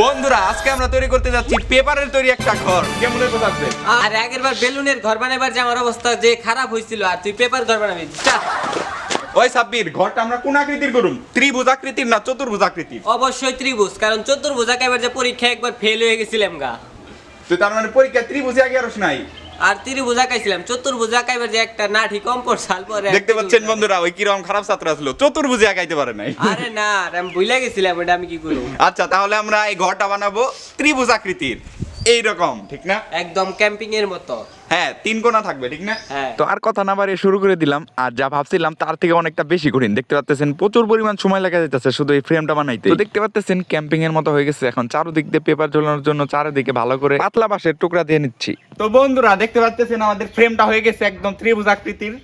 বন্ধুরা আজকে আমরা তৈরি করতে যাচ্ছি পেপারের তৈরি একটা ঘর। কেমন হয়েছে থাকবে? আর আগের বার বেলুনের ঘর বানাবার যে আমার অবস্থা যে খারাপ হয়েছিল আর তুই পেপার ঘর বানাবি। ওই সাব্বির ঘরটা আমরা কোন আকৃতির করুম? ত্রিভুজ আকৃতির না চতুর্ভুজ আকৃতির? অবশ্যই ত্রিভুজ কারণ চতুর্ভুজাক এবার যে পরীক্ষা একবার ফেল হয়ে গেছিলাম গা। তুই তার মানে পরীক্ষা ত্রিভুজে আগে আরস নাই? আর ত্রিভুজা আইছিলাম চতুর্ভুজা কাইবার যে একটা নাঠি কম পড়ছাল পরে দেখতে পাচ্ছেন বন্ধুরা ওই কীরকম খারাপ ছাত্র আসলো। চতুর্ভুজে আগাইতে পারে নাই। আরে না আর আমি ভুলে গেছিলাম এটা আমি কি করব? আচ্ছা তাহলে আমরা এই ঘরটা বানাবো ত্রিভুজ আকৃতির এই রকম ঠিক না? একদম ক্যাম্পিং এর মতো। হ্যাঁ তিন কোণা থাকবে ঠিক না? হ্যাঁ। তো আর কথা না বাড়িয়ে শুরু করে দিলাম আর যা ভাবছিলাম তার থেকে অনেকটা বেশি কঠিন। দেখতে পাচ্ছেন প্রচুর পরিমাণ সময় লাগা যাইতেছে শুধু এই ফ্রেমটা বানাইতে তো দেখতে পাচ্ছেন ক্যাম্পিং এর মতো হয়ে গেছে এখন চারদিক দিয়ে পেপার ঝোলানোর জন্য চারিদিকে ভালো করে পাতলা বাঁশের টুকরা দিয়ে নিচ্ছি। তো বন্ধুরা দেখতে পাচ্ছেন আমাদের ফ্রেমটা হয়ে গেছে একদম ত্রিভুজ আকৃতির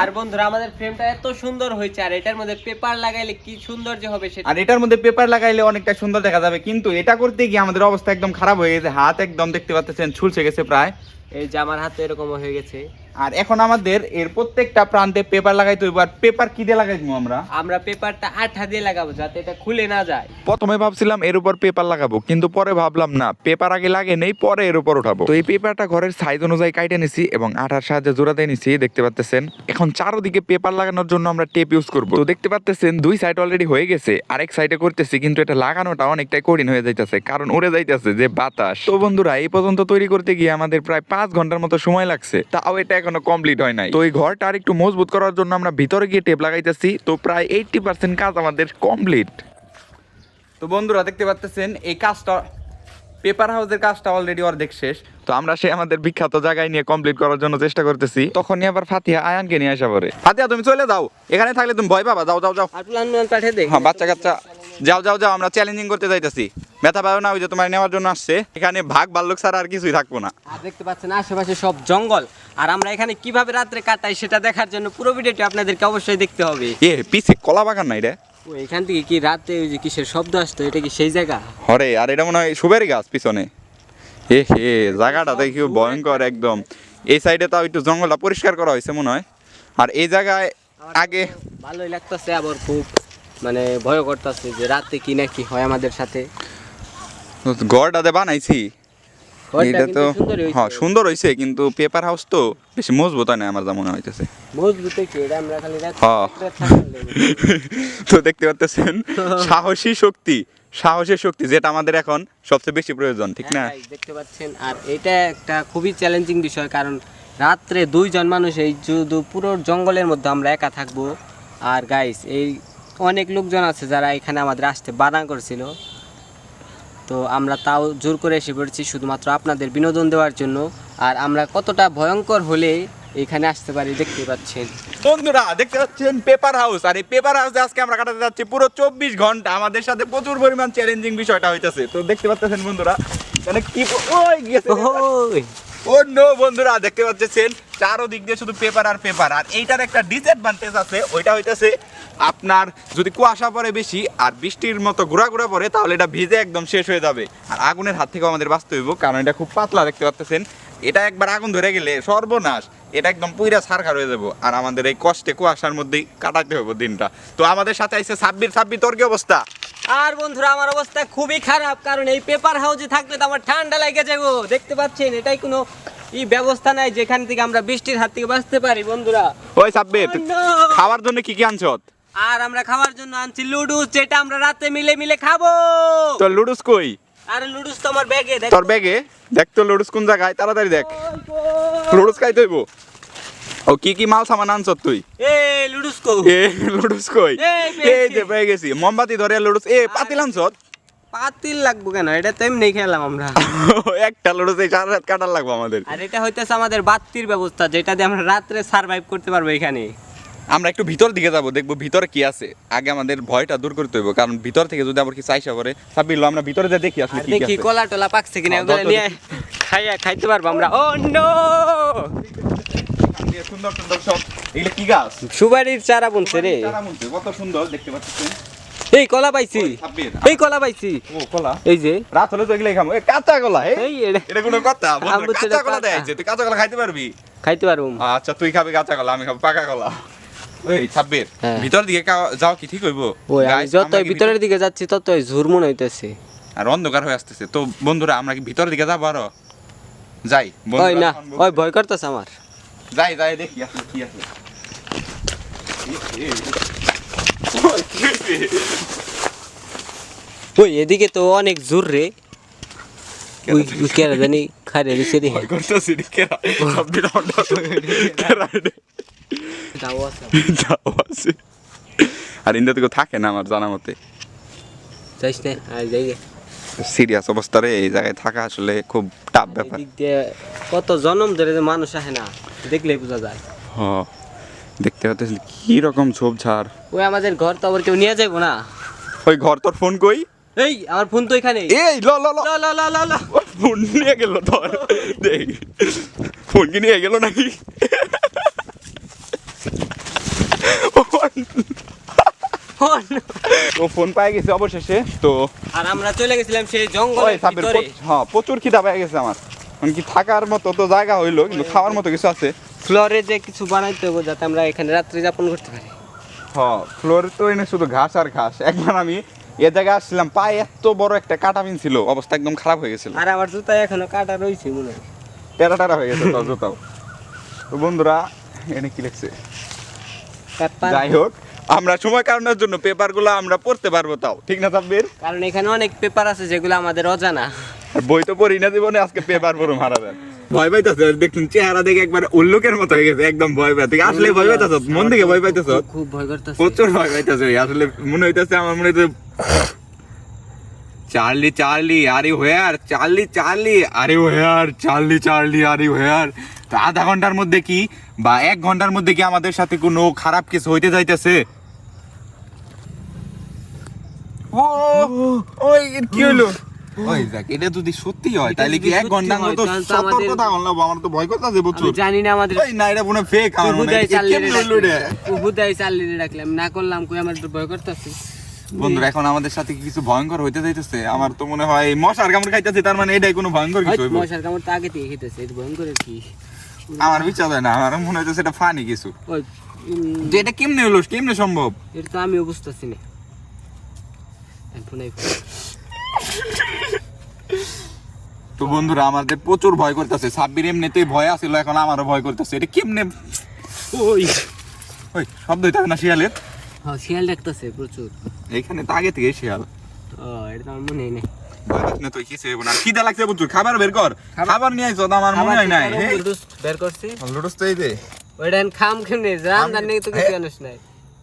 আর বন্ধুরা আমাদের ফ্রেমটা এত সুন্দর হয়েছে আর এটার মধ্যে পেপার লাগাইলে কি সুন্দর যে হবে সেটা আর এটার মধ্যে পেপার লাগাইলে অনেকটা সুন্দর দেখা যাবে কিন্তু এটা করতে গিয়ে আমাদের অবস্থা একদম খারাপ হয়ে গেছে হাত একদম দেখতে পাচ্ছেন ছুলছে গেছে প্রায়। এই যে আমার হাতে এরকম হয়ে গেছে। আর এখন আমাদের এর প্রত্যেকটা প্রান্তে পেপার লাগাইতে হইব আর পেপার কি দিয়ে লাগাইবো আমরা? আমরা পেপারটা আঠা দিয়ে লাগাবো যাতে এটা খুলে না যায়। প্রথমে ভাবছিলাম এর উপর পেপার লাগাবো কিন্তু পরে ভাবলাম না পেপার আগে লাগে নেই পরে এর উপর উঠাবো। তো এই পেপারটা ঘরের সাইজ অনুযায়ী কাইটে নিছি এবং আঠার সাহায্যে জোড়া দিয়ে নিছি দেখতে পাচ্ছেন এখন চারোদিকে পেপার লাগানোর জন্য আমরা টেপ ইউজ করব। তো দেখতে পাচ্ছেন দুই সাইড অলরেডি হয়ে গেছে আরেক সাইডে করতেছি কিন্তু এটা লাগানোটা অনেকটাই কঠিন হয়ে যাইতেছে কারণ উড়ে যাইতেছে যে বাতাস। তো বন্ধুরা এই পর্যন্ত তৈরি করতে গিয়ে আমাদের প্রায় পাঁচ ঘণ্টার মতো সময় লাগছে। তাও এটা এখনও কমপ্লিট হয় নাই। তো এই ঘরটা আর একটু মজবুত করার জন্য আমরা ভিতরে গিয়ে টেপ লাগাইতেছি তো প্রায় এইটটি পার্সেন্ট কাজ আমাদের কমপ্লিট তো বন্ধুরা দেখতে পাচ্ছেন এই কাজটা পেপার হাউসের কাজটা অলরেডি অর্ধেক শেষ। তো আমরা সে আমাদের বিখ্যাত জায়গায় নিয়ে কমপ্লিট করার জন্য চেষ্টা করতেছি। তখনই আবার ফাতিহা আয়ানকে নিয়ে আসা পরে ফাতিয়া তুমি চলে যাও। এখানে থাকলে তুমি ভয় পাবা। যাও যাও যাও। পাঠিয়ে দে। হ্যাঁ বাচ্চা কাচ্চা। যাও যাও যাও। আমরা চ্যালেঞ্জিং করতে যাইতেছি। ব্যথা পাবে না ওই যে তোমার নেওয়ার জন্য আসছে। এখানে ভাগ ভাল্লুক ছাড়া আর কিছুই থাকব না। আর দেখতে পাচ্ছেন আশেপাশে সব জঙ্গল। আর আমরা এখানে কীভাবে রাত্রে কাটাই সেটা দেখার জন্য পুরো ভিডিওটি আপনাদেরকে অবশ্যই দেখতে হবে। এ পিছে কলা বাগান নাই রে। ও এখান থেকে কি রাতে ওই যে কিসের শব্দ আসতো? এটা কি সেই জায়গা? হরে আর এটা মনে হয় সুবেরি গাছ পিছনে। এ হে জায়গাটা দেখি ভয়ঙ্কর একদম। এই সাইডে তাও একটু জঙ্গলটা পরিষ্কার করা হয়েছে মনে হয়। আর এই জায়গায় আগে ভালোই লাগতেছে আবার খুব মানে ভয় করতেছে যে রাতে কি না কি হয় আমাদের সাথে। গড়টাতে বানাইছি। এটা তো। হ্যাঁ সুন্দর হয়েছে কিন্তু পেপার হাউস তো বেশি মজবুত হয় না আমার যা মনে হইতেছে। মজবুত কি এটা আমরা খালি হ্যাঁ। তো দেখতে পাচ্ছেন সাহসী শক্তি সাহসের শক্তি যেটা আমাদের এখন সবচেয়ে বেশি প্রয়োজন ঠিক না? হ্যাঁ, দেখতে পাচ্ছেন আর এটা একটা খুবই চ্যালেঞ্জিং বিষয় কারণ রাত্রে দুইজন মানুষ এই শুধু পুরো জঙ্গলের মধ্যে আমরা একা থাকব। আর গাইস এই অনেক লোকজন আছে যারা এখানে আমাদের আসতে বাধা করছিল। তো আমরা তাও জোর করে এসে পড়েছি শুধুমাত্র আপনাদের বিনোদন দেওয়ার জন্য। আর আমরা কতটা ভয়ঙ্কর হলে এখানে আসতে পারি দেখতে পাচ্ছেন। বন্ধুরা দেখতে পাচ্ছেন পেপার হাউস। আর এই পেপার হাউসে আজকে আমরা কাটাতে যাচ্ছি পুরো চব্বিশ ঘণ্টা। আমাদের সাথে প্রচুর পরিমাণ চ্যালেঞ্জিং বিষয়টা হইতেছে। তো দেখতে পাচ্ছেন বন্ধুরা এখানে কি ওই গেছে ও নো বন্ধুরা দেখতে পাচ্ছেন চারোদিক দিয়ে শুধু পেপার আর পেপার আর এইটার একটা ডিসঅ্যাডভান্টেজ আছে, ওইটা হইতেছে আপনার যদি কুয়াশা পড়ে বেশি আর বৃষ্টির মতো ঘোরা ঘোরা পড়ে, তাহলে এটা ভিজে একদম শেষ হয়ে যাবে। আর আগুনের হাত থেকে আমাদের বাঁচতে হইব, কারণ এটা খুব পাতলা, দেখতে পাচ্ছেন এটা একবার আগুন ধরে গেলে সর্বনাশ, এটা একদম পুইরা ছারখার হয়ে যাব। আর আমাদের এই কষ্টে কুয়াশার মধ্যেই কাটাতে হবে দিনটা। তো আমাদের সাথে আইসে সাব্বির সাব্বির তোর কি অবস্থা? আর বন্ধুরা, আমার অবস্থা খুবই খারাপ, কারণ এই পেপার হাউসে থাকলে তো আমার ঠান্ডা লেগে যাব। দেখতে পাচ্ছেন, এটাই কোনো ই ব্যবস্থা নাই যেখান থেকে আমরা বৃষ্টির হাত থেকে বাঁচতে পারি বন্ধুরা। ওই সাব্বির Oh, খাওয়ার জন্য কি কি আনছত আর আমরা খাওয়ার জন্য আনছি লুডুস যেটা আমরা রাতে মিলে মিলে খাব। তোর লুডুস কই? আর লুডুস তো আমার ব্যাগে দেখ। তোর ব্যাগে? দেখ তো লুডুস কোন জায়গায় তাড়াতাড়ি দেখ। লুডুস খাইতে হইব। ও কি কি মাল সামান আনছ তুই? এ লুডুস কো এ লুডুস কই? এই যে পেয়ে গেছি। মোমবাতি ধরে লুডুস। এ পাতিল আনছ? পাতিল লাগবো কেন? এটা তো এমনি খেলাম আমরা। একটা এই চার রাত কাটার লাগবে আমাদের। আর এটা হইতেছে আমাদের বাত্তির ব্যবস্থা যেটা দিয়ে আমরা রাত্রে সার্ভাইভ করতে পারব এখানে। আমরা একটু ভিতর দিকে যাব দেখব ভিতরে কি আছে। আগে আমাদের ভয়টা দূর করতে হইব কারণ ভিতর থেকে যদি আবার কিছু আইসা পরে সাবিল আমরা ভিতরে যা দেখি আসলে কি কি দেখি কলা টলা পাকছে কিনা হ্যাঁ, ওগুলো নিয়ে খাইয়া খাইতে পারব আমরা। Oh no! সুন্দর সুন্দর সব এগুলো কি গাছ? সুবারির চারা বুনছে রে। চারা মধ্যে কত সুন্দর দেখতে পাচ্ছেন। এই কলা পাইছি। এই কলা পাইছি। ও কলা? এই যে। রাত হলে তো এগুলাই এ কাঁচা কলা এই এটা কোনো কথা? কাঁচা কলা। দেয় তুই কাঁচা কলা খাইতে পারবি? খাইতে পারব। আচ্ছা তুই খাবি কাঁচা কলা আমি খাব পাকা কলা। ওই ছাব্বির হ্যাঁ। ভিতর দিকে যাও কি ঠিক হইব? ওই আমরা যতই কি ভিতরের দিকে যাচ্ছি ততই ঝুরমুন হইতেছে। আর অন্ধকার হয়ে আসতেছে। তো বন্ধুরা আমরা কি ভিতরের দিকে যাব আরও? যাই ওই না ওই ভয় করতেছে আমার। যাই যাই দেখি আসলে কি আছে। ওই এদিকে তো অনেক জোর রে। কেরা জানি খারে দিছে রে করতেছি রে, কেরা? সব দিকে কেরা যাও আছে। যাও আছে। আর ইন্দা থেকে থাকে না আমার জানা মতে? যাইস না আর যাই সিরিয়াস অবস্থা রে এই জায়গায় থাকা আসলে খুব টাফ ব্যাপার। কত জনম ধরে যে মানুষ আসে না দেখলেই বোঝা যায়। হ। দেখতে পাচ্ছিস কি রকম ঝোপঝাড় ওই আমাদের ঘর তো আবার কেউ নিয়ে যাইবো না। ওই ঘর তোর ফোন কই? এই আমার ফোন তো এখানে এই ল ল ল। লা লা লা ফোন নিয়ে গেল তোর। দেখ ফোন কি নিয়ে গেল নাকি? ও ফোন। পাই গেছে অবশেষে তো আর আমরা চলে গেছিলাম সেই জঙ্গল হ্যাঁ প্রচুর খিদা পেয়ে গেছে আমার। কি থাকার মতো তো জায়গা হইল কিন্তু খাওয়ার মতো কিছু আছে। ফ্লোরে যে কিছু বানাইতে হবে যাতে আমরা এখানে রাত্রি যাপন করতে পারি। হ্যাঁ ফ্লোর তো এনে শুধু ঘাস আর ঘাস। একবার আমি এ জায়গায় আসছিলাম পায়ে এত বড় একটা কাটা পিন ছিল অবস্থা একদম খারাপ হয়ে গেছিল। আর আমার জুতা এখনও কাটা রয়েছে মনে হয়। টেরা টেরা হয়ে গেছে তোর জুতাও। তো বন্ধুরা এনে কি লিখছে? যাই হোক আমরা সময় কারণের জন্য পেপারগুলো আমরা পড়তে পারব তাও। ঠিক না সাব্বির? কারণ এখানে অনেক পেপার আছে যেগুলো আমাদের অজানা। বই তো পড়ি না জীবনে আজকে পেপার পড়ো মারা দেন ভয় পাইতেছ দেখুন চেহারা দেখে একবার উল্লুকের মতো হয়ে গেছে একদম ভয় পাই তুই আসলে ভয় পাইতেছ মন থেকে ভয় পাইতেছ খুব ভয় করতেছে প্রচুর ভয় পাইতেছ আসলে মনে হইতেছে আমার মনে হইতেছে Charlie Charlie are where Charlie Charlie are where Charlie Charlie are where তো আধা ঘণ্টার মধ্যে কি বা এক ঘণ্টার মধ্যে কি আমাদের সাথে কোনো খারাপ কিছু হইতে যাইতেছে ও ওই কি হলো ওই এটা যদি সত্যি হয় তাহলে কি এক হয়, মতো তো সতর্কতা আমাদের- হলাম আমার তো ভয় করতেছে আমি জানি না আমাদের ওই না এটা মনে ফেক আমার মনে হয়। কেমনে রে? রাখলাম? না করলাম কই আমার একটু ভয় করতেছে। বন্ধুরা এখন আমাদের সাথে কিছু ভয়ঙ্কর হইতে যাইতেছে? আমার তো মনে হয় মশার কামড় খাইতেছে তার মানে এটাই কোনো ভয়ঙ্কর কিছু হইব। মশার কামড় তো আগে থেকে খেতেছে এটা ভয়ঙ্কর কি। আমার বিচার হয় না আমার মনে হইতেছে এটা ফানি কিছু। যে এটা কেমনে হলো কেমনে সম্ভব? এটা তো আমিও বুঝতেছি না। ফোনে তো বন্ধুরা আমাদের প্রচুর ভয় করতেছে। সাব্বির এমনিতেই ভয় আছিল এখন আমারও ভয় করতেছে। এটা কেমনে ওই। ওই শব্দ হইতে না শিয়ালের? হ্যাঁ শিয়াল ডাকতেছে প্রচুর। এইখানে তো আগে থেকে শিয়াল। ও এটা তো আমার মনে নেই। না তুই কিছু না। খিদা লাগছে প্রচুর। খাবার বের কর। খাবার- খাবার নিয়ে আইছো আমার মনে হয় নাই। বের করছি। লুডুস তো এই যে। ওইটা খাম কেমনে? রান্নার নেই তো কিছু জানিস নাই।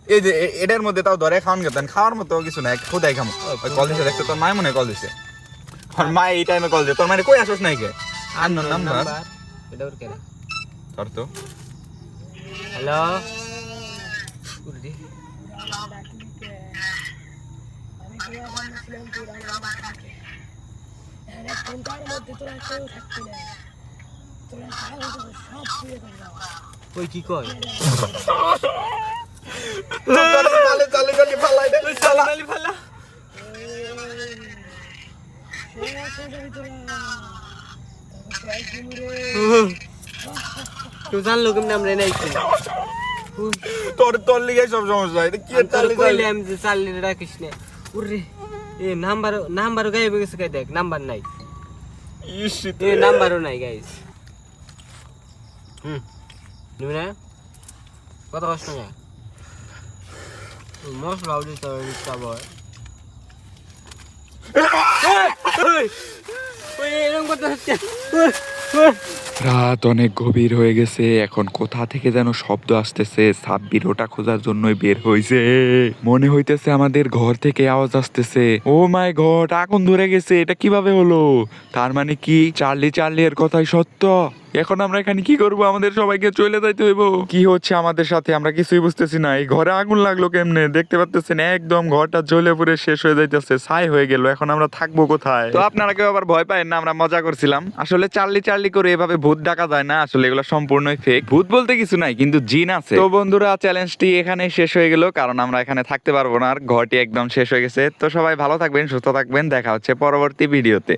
এই যে এটার মধ্যে তাও ধরে খাওয়ান গেতেন খাওয়ার মতো কিছু নাই খোদাই খাম। ওই কল দিছে দেখছ তোর মায় মনে হয় কল দিছে। তোর মা এই টাইমে কল দে তোর মানে কই আসোস নাই কে আর নাম্বার এটা ওর কেন তোর তো। হ্যালো করব ওই কি কয়? চালে চালে ফালাই দে চালা শেষ হয়ে যাবি তোরা তোকে প্রায় কুমড়ে তুই জানলো কেমনে আমরা নাই তোর তোর লিগে সব সমস্যা এটা কি তোর চালে আমি যে রাখিস না। উরে এ নাম্বার নাম্বার গায়েব গেছে গাই দেখ নাম্বার নাই। ইস এ নাম্বারও নাই গাইস হুম। নিবি না? কত কষ্ট না মশলা হবে দিতে হবে ওই এরকম করতে হচ্ছে রাত অনেক গভীর হয়ে গেছে। এখন কোথা থেকে যেন শব্দ আসতেছে? সাব্বির ওটা খোঁজার জন্যই বের হয়েছে মনে হইতেছে আমাদের ঘর থেকে আওয়াজ আসতেছে। ও মাই ঘর এখন ধরে গেছে, এটা কীভাবে হলো? তার মানে কি চার্লি চার্লি এর কথাই সত্য? এখন আমরা এখানে কি করব? আমাদের সবাইকে চলে যাইতে হইব। কি হচ্ছে আমাদের সাথে? আমরা কিছুই বুঝতেছি না। এই ঘরে আগুন লাগল কেমনে? দেখতে পাচ্তেছেন একদম ঘরটা জ্বলে পুড়ে শেষ হয়ে যাইতেছে, ছাই হয়ে গেল। এখন আমরা থাকব কোথায়? তো আপনারা কেউ আবার ভয় পায় না, আমরা মজা করছিলাম। আসলে চার্লি চার্লি করে এভাবে ভূত ডাকা যায় না। আসলে এগুলো সম্পূর্ণই ফেক ভূত বলতে কিছু নাই, কিন্তু জিন আছে। তো বন্ধুরা চ্যালেঞ্জটি এখানে শেষ হয়ে গেল, কারণ আমরা এখানে থাকতে পারব না, আর ঘরটি একদম শেষ হয়ে গেছে। তো সবাই ভালো থাকবেন, সুস্থ থাকবেন। দেখা হচ্ছে পরবর্তী ভিডিওতে।